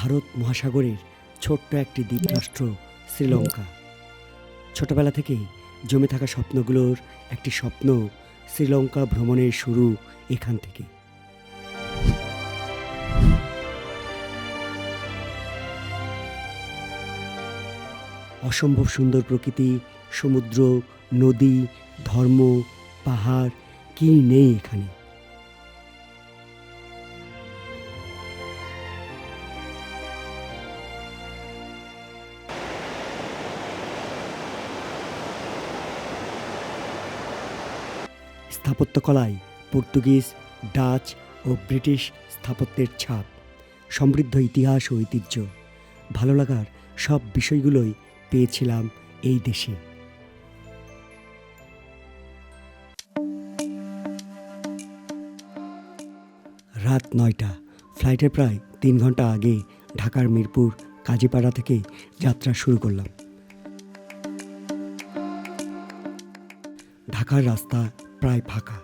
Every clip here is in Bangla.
ভারত মহাসাগরের ছোট্ট একটি দ্বীপরাষ্ট্র শ্রীলঙ্কা। ছোটবেলা থেকেই জমে থাকা স্বপ্নগুলোর একটি স্বপ্ন শ্রীলঙ্কা ভ্রমণের শুরু এখান থেকে। অসম্ভব সুন্দর প্রকৃতি, সমুদ্র, নদী, ধর্ম, পাহাড়, কি নেই এখানে? স্থাপত্যকলায় পর্তুগিজ, ডাচ ও ব্রিটিশ স্থাপত্যের ছাপ, সমৃদ্ধ ইতিহাস ও ঐতিহ্য। ভালো লাগার সব বিষয়গুলোই পেয়েছিলাম এই দেশে। রাত নয়টা ফ্লাইটের প্রায় তিন ঘণ্টা আগে ঢাকার মিরপুর কাজীপাড়া থেকে যাত্রা শুরু করলাম। ঢাকার রাস্তা প্রায় ফাঁকা।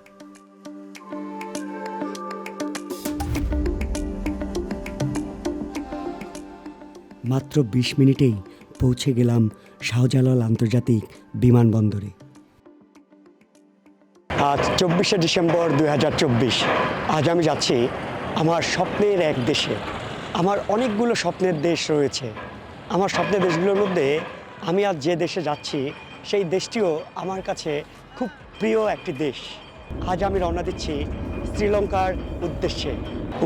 মাত্র বিশ মিনিটেই পৌঁছে গেলাম শাহজালাল আন্তর্জাতিক বিমানবন্দরে। আজ চব্বিশে ডিসেম্বর দু হাজার চব্বিশ। আজ আমি যাচ্ছি আমার স্বপ্নের এক দেশে। আমার অনেকগুলো স্বপ্নের দেশ রয়েছে। আমার স্বপ্নের দেশগুলোর মধ্যে আমি আজ যে দেশে যাচ্ছি, সেই দেশটিও আমার কাছে খুব প্রিয় একটি দেশ, আজ আমি রওনা দিচ্ছি শ্রীলঙ্কার উদ্দেশ্যে।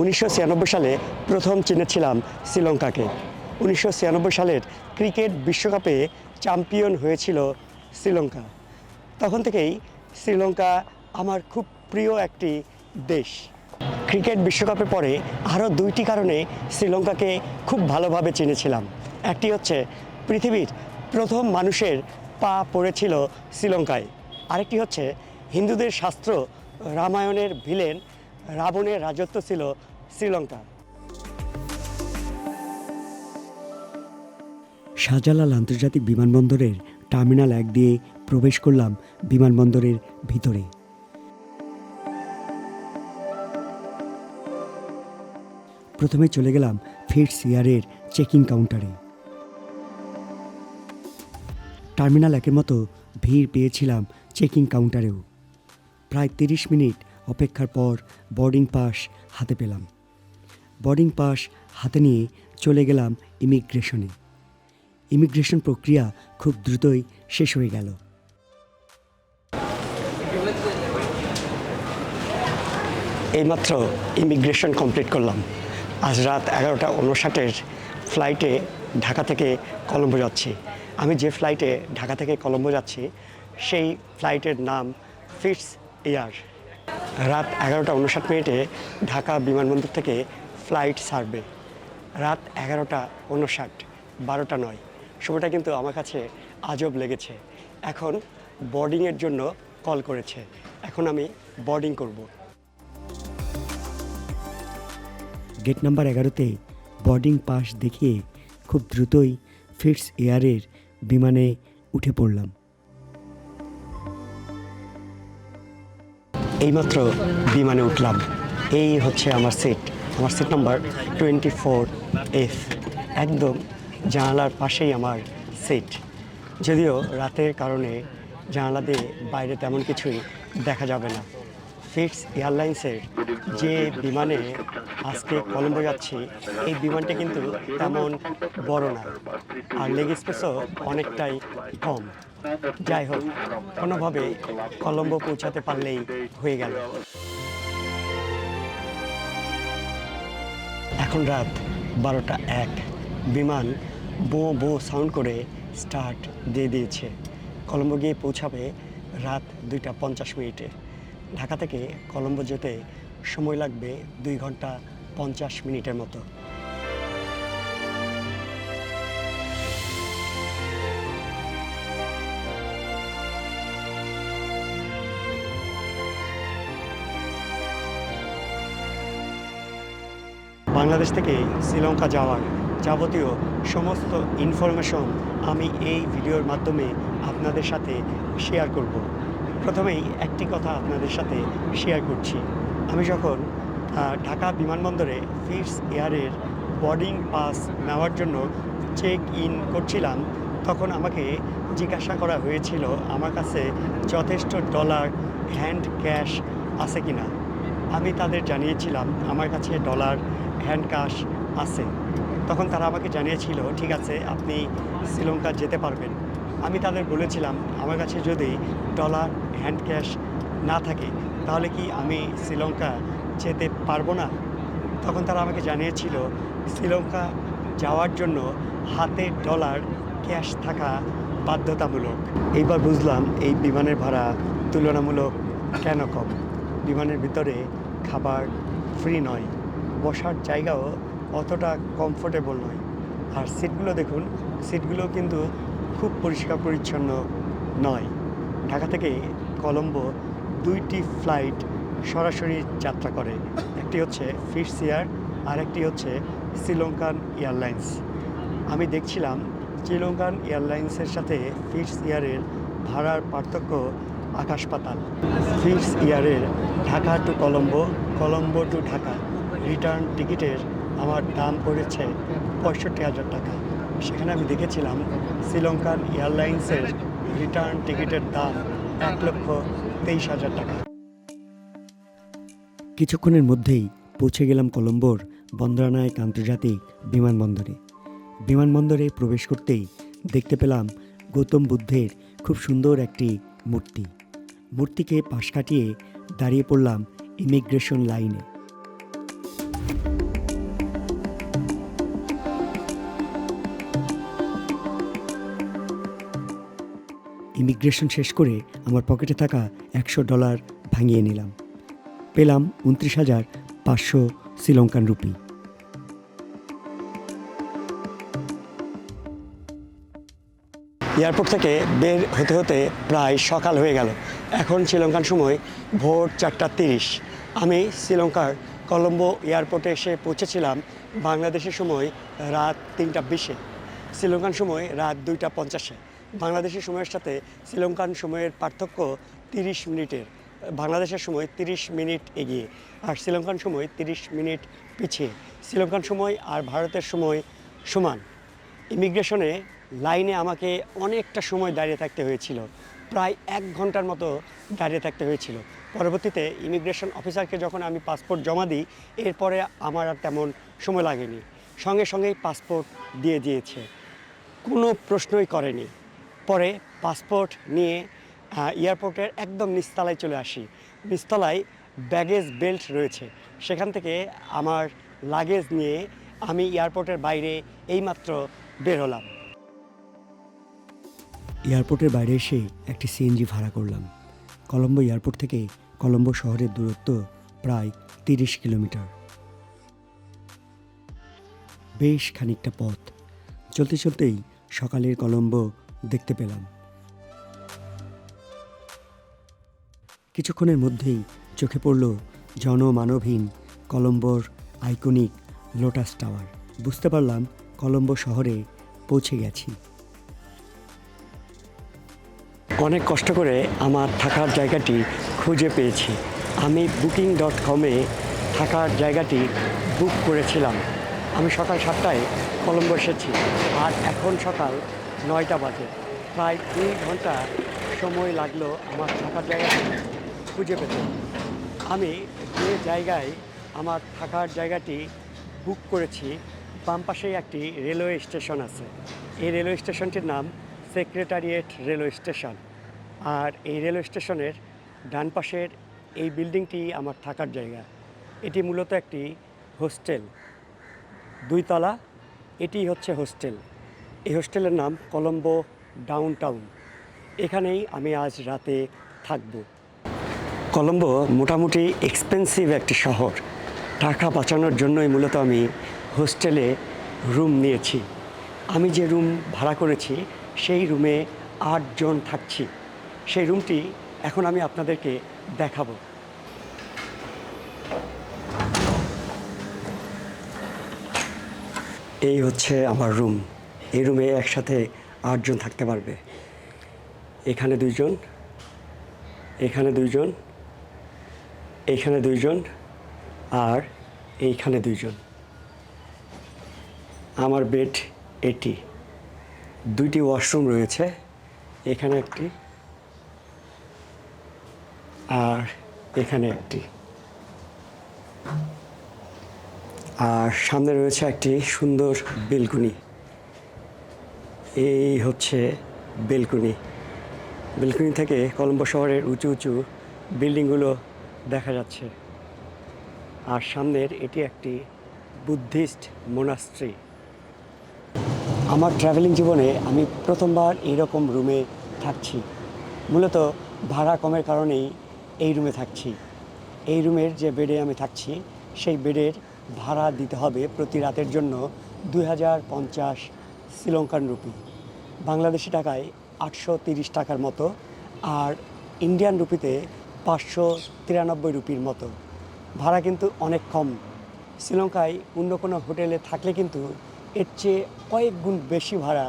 উনিশশো ছিয়ানব্বই সালে প্রথম চিনেছিলাম শ্রীলঙ্কাকে। উনিশশো ছিয়ানব্বই সালের ক্রিকেট বিশ্বকাপে চ্যাম্পিয়ন হয়েছিল শ্রীলঙ্কা। তখন থেকেই শ্রীলঙ্কা আমার খুব প্রিয় একটি দেশ। ক্রিকেট বিশ্বকাপের পরে আরও দুইটি কারণে শ্রীলঙ্কাকে খুব ভালোভাবে চিনেছিলাম। একটি হচ্ছে পৃথিবীর প্রথম মানুষের পা পড়েছিল শ্রীলঙ্কায়। আরেকটি হচ্ছে হিন্দুদের শাস্ত্র, রামায়ণের ভিলেন, রাবণের রাজত্ব ছিল শ্রীলঙ্কা। শাহজালাল আন্তর্জাতিক বিমানবন্দরের টার্মিনাল এক দিয়ে প্রবেশ করলাম বিমানবন্দরের ভিতরে। প্রথমে চলে গেলাম ফিটস এয়ারের চেকিং কাউন্টারে। টার্মিনাল একের মতো ভিড় পেয়েছিলাম চেকিং কাউন্টারেও। প্রায় তিরিশ মিনিট অপেক্ষার পর বোর্ডিং পাস হাতে পেলাম। বোর্ডিং পাস হাতে নিয়ে চলে গেলাম ইমিগ্রেশনে। ইমিগ্রেশন প্রক্রিয়া খুব দ্রুতই শেষ হয়ে গেল। এইমাত্র ইমিগ্রেশন কমপ্লিট করলাম। আজ রাত এগারোটা উনষাটের ফ্লাইটে ঢাকা থেকে কলম্বো যাচ্ছি। আমি যে ফ্লাইটে ঢাকা থেকে কলম্বো যাচ্ছি সেই ফ্লাইটের নাম ফিটস এয়ার। রাত এগারোটা উনষাট মিনিটে ঢাকা বিমানবন্দর থেকে ফ্লাইট ছাড়বে। রাত এগারোটা উনষাট বারোটা নয়। সময়টা কিন্তু আমার কাছে আজব লেগেছে। এখন বোর্ডিংয়ের জন্য কল করেছে। এখন আমি বোর্ডিং করব। গেট নাম্বার এগারোতে বোর্ডিং পাস দেখিয়ে খুব দ্রুতই ফিটস এয়ারের বিমানে উঠে পড়লাম। এইমাত্র বিমানে উঠলাম। এই হচ্ছে আমার সিট আমার seat number twenty four F একদম জানালার পাশেই আমার সিট যদিও রাতের কারণে জানালা দিয়ে বাইরে তেমন কিছুই দেখা যাবে না। ফিটস এয়ারলাইন্সের যে বিমানে আজকে কলম্বো যাচ্ছি, এই বিমানটা কিন্তু তেমন বড় না। আর লেগ স্পেসও অনেকটাই কম। যাই হোক, কোনোভাবে কলম্বো পৌঁছাতে পারলেই হয়ে গেল। এখন রাত বারোটা এক। বিমান বো বো সাউন্ড করে স্টার্ট দিয়ে দিয়েছে। কলম্বো গিয়ে পৌঁছাবে রাত দুইটা পঞ্চাশ মিনিটে। ঢাকা থেকে কলম্বো যেতে সময় লাগবে দুই ঘণ্টা পঞ্চাশ মিনিটের মতো। বাংলাদেশ থেকে শ্রীলঙ্কা যাওয়ার যাবতীয় সমস্ত ইনফরমেশন আমি এই ভিডিওর মাধ্যমে আপনাদের সাথে শেয়ার করব। প্রথমেই একটি কথা আপনাদের সাথে শেয়ার করছি। আমি যখন ঢাকা বিমানবন্দরে ফিটস এয়ারের বোর্ডিং পাস নেওয়ার জন্য চেক ইন করছিলাম, তখন আমাকে জিজ্ঞাসা করা হয়েছিল, আমার কাছে যথেষ্ট ডলার হ্যান্ড ক্যাশ আছে কি না আমি তাদের জানিয়েছিলাম, আমার কাছে ডলার হ্যান্ড ক্যাশ আছে। তখন তারা আমাকে জানিয়েছিল, ঠিক আছে, আপনি শ্রীলঙ্কা যেতে পারবেন। আমি তাদের বলেছিলাম, আমার কাছে যদি ডলার হ্যান্ড ক্যাশ না থাকে, তাহলে কি আমি শ্রীলঙ্কা যেতে পারব না? তখন তারা আমাকে জানিয়েছিল, শ্রীলঙ্কা যাওয়ার জন্য হাতে ডলার ক্যাশ থাকা বাধ্যতামূলক। এইবার বুঝলাম এই বিমানের ভাড়া তুলনামূলক কেন কম। বিমানের ভিতরে খাবার ফ্রি নয়, বসার জায়গাও অতটা কমফোর্টেবল নয়। আর সিটগুলো দেখুন সিটগুলো কিন্তু খুব পরিষ্কার পরিচ্ছন্ন নয়। ঢাকা থেকে কলম্বো দুইটি ফ্লাইট সরাসরি যাত্রা করে। একটি হচ্ছে ফিশ এয়ার আর একটি হচ্ছে শ্রীলঙ্কান এয়ারলাইন্স। আমি দেখছিলাম শ্রীলঙ্কান এয়ারলাইন্সের সাথে ফিশ এয়ারের ভাড়ার পার্থক্য আকাশ পাতাল। Fits এয়ারের Dhaka to Colombo Colombo to Dhaka return টিকিটের আমার দাম পড়েছে পঁয়ষট্টি হাজার টাকা। সেখানে আমি দেখেছিলাম শ্রীলঙ্কান এয়ারলাইন্সের রিটার্ন টিকিটের দাম এক লক্ষ তেইশ হাজার টাকা। কিছুক্ষণের মধ্যেই পৌঁছে গেলাম কলম্বোর বন্দরানায়ক আন্তর্জাতিক বিমানবন্দরে। বিমানবন্দরে প্রবেশ করতেই দেখতে পেলাম গৌতম বুদ্ধের খুব সুন্দর একটি মূর্তি। মূর্তিকে পাশ কাটিয়ে দাঁড়িয়ে পড়লাম ইমিগ্রেশন লাইনে। ইমিগ্রেশন শেষ করে আমার পকেটে থাকা একশো ডলার ভাঙিয়ে নিলাম। পেলাম উনত্রিশ হাজার পাঁচশো শ্রীলঙ্কান রুপি। এয়ারপোর্ট থেকে বের হতে হতে প্রায় সকাল হয়ে গেল। এখন শ্রীলঙ্কান সময় ভোর চারটা তিরিশ। আমি শ্রীলঙ্কার কলম্বো এয়ারপোর্টে এসে পৌঁছেছিলাম বাংলাদেশের সময় রাত তিনটা বিশে। শ্রীলঙ্কান সময় রাত দুইটা পঞ্চাশে। বাংলাদেশের সময়ের সাথে শ্রীলঙ্কান সময়ের পার্থক্য তিরিশ মিনিটের। বাংলাদেশের সময় তিরিশ মিনিট এগিয়ে আর শ্রীলঙ্কান সময় তিরিশ মিনিট পিছিয়ে। শ্রীলঙ্কান সময় আর ভারতের সময় সমান। ইমিগ্রেশনে লাইনে আমাকে অনেকটা সময় দাঁড়িয়ে থাকতে হয়েছিল। প্রায় এক ঘণ্টার মতো দাঁড়িয়ে থাকতে হয়েছিল। পরবর্তীতে ইমিগ্রেশন অফিসারকে যখন আমি পাসপোর্ট জমা দিই, এরপরে আমার আর তেমন সময় লাগেনি। সঙ্গে সঙ্গেই পাসপোর্ট দিয়ে দিয়েছে। কোনো প্রশ্নই করেনি। পরে পাসপোর্ট নিয়ে এয়ারপোর্টের একদম নিচতলায় চলে আসি। নিচতলায় ব্যাগেজ বেল্ট রয়েছে। সেখান থেকে আমার লাগেজ নিয়ে আমি এয়ারপোর্টের বাইরে এইমাত্র বের হলাম। এয়ারপোর্টের বাইরে এসে একটি সিএনজি ভাড়া করলাম। কলম্বো এয়ারপোর্ট থেকে কলম্বো শহরের দূরত্ব প্রায় তিরিশ কিলোমিটার। বেশ খানিকটা পথ। চলতে চলতেই সকালের কলম্বো দেখতে পেলাম। কিছুক্ষণের মধ্যেই চোখে পড়ল জনমানবহীন কলম্বোর আইকনিক লোটাস টাওয়ার। বুঝতে পারলাম কলম্বো শহরে পৌঁছে গেছি। অনেক কষ্ট করে আমার থাকার জায়গাটি খুঁজে পেয়েছি। আমি বুকিং ডট কমে থাকার জায়গাটি বুক করেছিলাম। আমি সকাল সাতটায় কলম্বো এসেছি। আর এখন সকাল নয়টা বাজে। প্রায় দুই ঘণ্টা সময় লাগল আমার থাকার জায়গা খুঁজে পেতে। আমি যে জায়গায় আমার থাকার জায়গাটি বুক করেছি, বাম পাশেই একটি রেলওয়ে স্টেশন আছে। এই রেলওয়ে স্টেশনটির নাম সেক্রেটারিয়েট রেলওয়ে স্টেশন। আর এই রেলওয়ে স্টেশনের ডান পাশের এই বিল্ডিংটি আমার থাকার জায়গা। এটি মূলত একটি হোস্টেল। দুইতলা, এটি হচ্ছে হোস্টেল। এই হোস্টেলের নাম কলম্বো ডাউন টাউন এখানেই আমি আজ রাতে থাকব। কলম্বো মোটামুটি এক্সপেন্সিভ একটি শহর। টাকা বাঁচানোর জন্যই মূলত আমি হোস্টেলে রুম নিয়েছি। আমি যে রুম ভাড়া করেছি, সেই রুমে আটজন থাকছি। সেই রুমটি এখন আমি আপনাদেরকে দেখাবো। এই হচ্ছে আমার রুম। এই রুমে একসাথে আটজন থাকতে পারবে। এখানে দুইজন এখানে দুইজন এইখানে দুইজন আর এইখানে দুইজন। আমার বেড এটি। দুইটি ওয়াশরুম রয়েছে, এখানে একটি আর এখানে একটি। আর সামনে রয়েছে একটি সুন্দর বেলকুনি। এই হচ্ছে বেলকুনি। বেলকুনি থেকে কলম্বো শহরের উঁচু উঁচু বিল্ডিংগুলো দেখা যাচ্ছে। আর সামনের এটি একটি বুদ্ধিস্ট মোনাস্ট্রি। আমার ট্রাভেলিং জীবনে আমি প্রথমবার এইরকম রুমে থাকছি। মূলত ভাড়া কমের কারণেই এই রুমে থাকছি। এই রুমের যে বেডে আমি থাকছি, সেই বেডের ভাড়া দিতে হবে প্রতি রাতের জন্য দুই হাজার পঞ্চাশ শ্রীলঙ্কান রুপি। বাংলাদেশি টাকায় আটশো তিরিশ টাকার মতো আর ইন্ডিয়ান রুপিতে পাঁচশো তিরানব্বই রুপির মতো। ভাড়া কিন্তু অনেক কম। শ্রীলঙ্কায় অন্য কোনো হোটেলে থাকলে কিন্তু এর চেয়ে কয়েক গুণ বেশি ভাড়া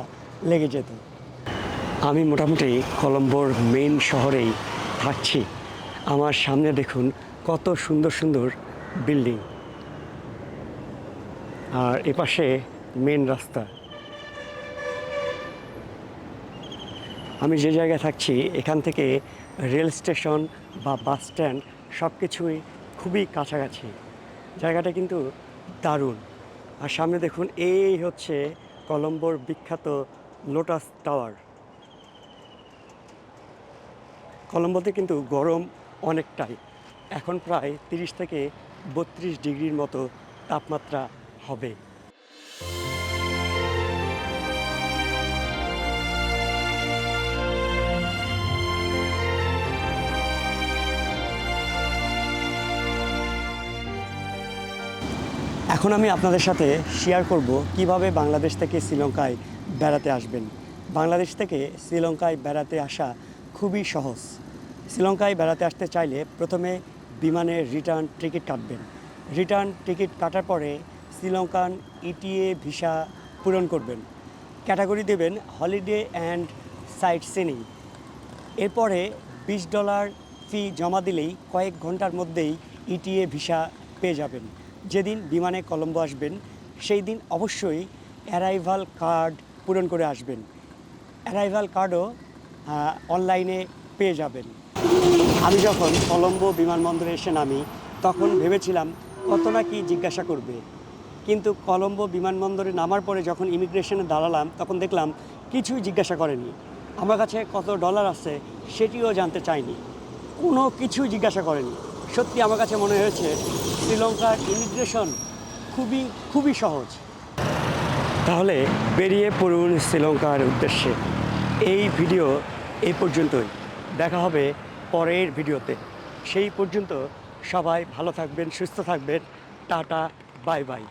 লেগে যেত। আমি মোটামুটি কলম্বোর মেন শহরেই থাকছি। আমার সামনে দেখুন কত সুন্দর সুন্দর বিল্ডিং। আর এপাশে মেন রাস্তা। আমি যে জায়গায় থাকছি, এখান থেকে রেল স্টেশন বা বাস স্ট্যান্ড সব কিছুই খুবই কাছাকাছি। জায়গাটা কিন্তু দারুণ। আর সামনে দেখুন, এই হচ্ছে কলম্বোর বিখ্যাত লোটাস টাওয়ার। কলম্বোতে কিন্তু গরম অনেকটাই। এখন প্রায় তিরিশ থেকে বত্রিশ ডিগ্রির মতো তাপমাত্রা হবে। এখন আমি আপনাদের সাথে শেয়ার করব কীভাবে বাংলাদেশ থেকে শ্রীলঙ্কায় বেড়াতে আসবেন। বাংলাদেশ থেকে শ্রীলঙ্কায় বেড়াতে আসা খুবই সহজ। শ্রীলঙ্কায় বেড়াতে আসতে চাইলে প্রথমে বিমানে রিটার্ন টিকিট কাটবেন। রিটার্ন টিকিট কাটার পরে শ্রীলঙ্কান ইটিএ ভিসা পূরণ করবেন। ক্যাটাগরি দেবেন হলিডে অ্যান্ড সাইট সিনিং এরপরে বিশ ডলার ফি জমা দিলেই কয়েক ঘণ্টার মধ্যেই ইটিএ ভিসা পেয়ে যাবেন। যেদিন বিমানে কলম্বো আসবেন, সেই দিন অবশ্যই অ্যারাইভাল কার্ড পূরণ করে আসবেন। অ্যারাইভাল কার্ডও অনলাইনে পেয়ে যাবেন। আমি যখন কলম্বো বিমানবন্দরে এসে নামি, তখন ভেবেছিলাম, কত না কি জিজ্ঞাসা করবে। কিন্তু কলম্বো বিমানবন্দরে নামার পরে যখন ইমিগ্রেশনে দাঁড়ালাম, তখন দেখলাম, কিছুই জিজ্ঞাসা করেনি। আমার কাছে কত ডলার আছে, সেটিও জানতে চাইনি। কোনো কিছুই জিজ্ঞাসা করেনি। সত্যি আমার কাছে মনে হয়েছে শ্রীলঙ্কার ইমিগ্রেশন খুবই খুবই সহজ। তাহলে বেরিয়ে পড়ুন শ্রীলঙ্কার উদ্দেশ্যে। এই ভিডিও এই পর্যন্তই। দেখা হবে পরের ভিডিওতে। সেই পর্যন্ত সবাই ভালো থাকবেন, সুস্থ থাকবেন। Tata, bye bye.